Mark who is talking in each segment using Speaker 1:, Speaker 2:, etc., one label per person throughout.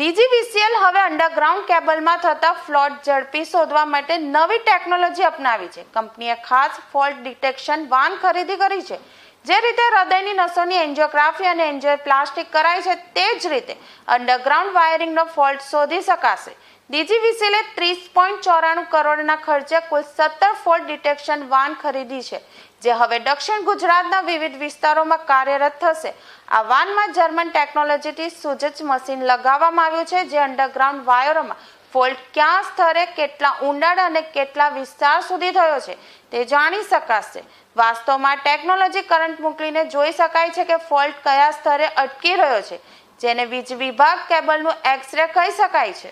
Speaker 1: DGVCL હવે underground કેબલમાં થતા ફ્લોટ ઝડપી શોધવા માટે નવી ટેકનોલોજી અપનાવી છે. કંપનીએ ખાસ ફોલ્ટ ડિટેક્શન વાન ખરીદી કરી છે. જે રીતે હૃદયની નસોની એન્જિયોગ્રાફી અને એન્જિયોપ્લાસ્ટિક કરાય છે તે જ રીતે અંડરગ્રાઉન્ડ વાયરિંગનો ફોલ્ટ શોધી શકાશે. ડીજીવીસીલે ત્રીસ પોઈન્ટ ચોરાણું કરોડના ખર્ચે કુલ સત્તર ફોલ્ટ ડિટેક્શન વાન ખરીદી છે, જે હવે દક્ષિણ ગુજરાતના વિવિધ વિસ્તારોમાં કાર્યરત થશે. આ વાનમાં જર્મન ટેકનોલોજીથી સુજજ મશીન લગાવવામાં આવ્યું છે, જે અંડરગ્રાઉન્ડ વાયરોમાં ફોલ્ટ ક્યાં સ્તરે કેટલા ઊંડાણ અને કેટલા વિસ્તાર સુધી થયો છે તે જાણી શકાશે. વાસ્તવમાં ટેકનોલોજી કરંટ મોકલીને જોઈ શકાય છે કે ફોલ્ટ કયા સ્તરે અટકી રહ્યો છે, જેને વીજ વિભાગ કેબલનું એક્સરે કહી શકાય છે.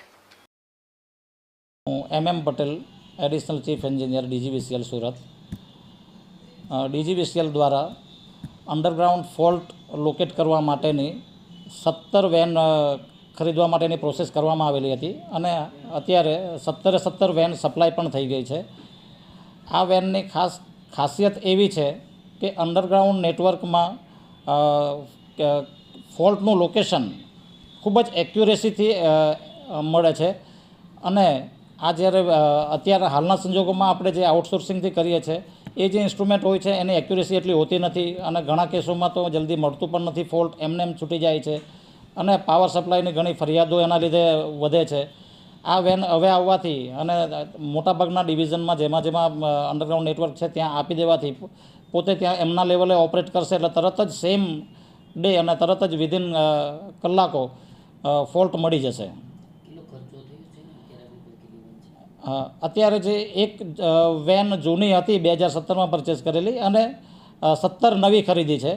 Speaker 2: હું M M Patel, additional chief engineer DGVCL Surat. DGVCL દ્વારા અંડરગ્રાઉન્ડ ફોલ્ટ લોકેટ કરવા માટેની સત્તર વેન ખરીદવા માટેની પ્રોસેસ કરવામાં આવેલી હતી અને અત્યારે સત્તરે સત્તર વેન સપ્લાય પણ થઈ ગઈ છે. આ વેનની ખાસ ખાસિયત એવી છે કે અંડરગ્રાઉન્ડ નેટવર્કમાં ફોલ્ટનું લોકેશન ખૂબ જ એક્યુરેસીથી મળે છે અને આ જ્યારે અત્યારે હાલના સંજોગોમાં આપણે જે આઉટસોર્સિંગથી કરીએ છીએ એ જે ઇન્સ્ટ્રુમેન્ટ હોય છે એની એક્યુરેસી એટલી હોતી નથી અને ઘણા કેસોમાં તો જલ્દી મળતું પણ નથી, ફોલ્ટ એમને એમ છૂટી જાય છે. અને પાવર સપ્લાયની ઘણી ફરિયાદો એના લીધે વધે છે. આ વેન હવે આવવાથી અને મોટાભાગના ડિવિઝનમાં જેમાં જેમાં અંડરગ્રાઉન્ડ નેટવર્ક છે ત્યાં આપી દેવાથી પોતે ત્યાં એમના લેવલે ઓપરેટ કરશે એટલે તરત જ સેમ ડે અને તરત જ વિધિન કલાકો ફોલ્ટ મળી જશે. અત્યારે જે એક વેન જૂની હતી બે હજાર સત્તરમાં પરચેસ કરેલી અને સત્તર નવી ખરીદી છે.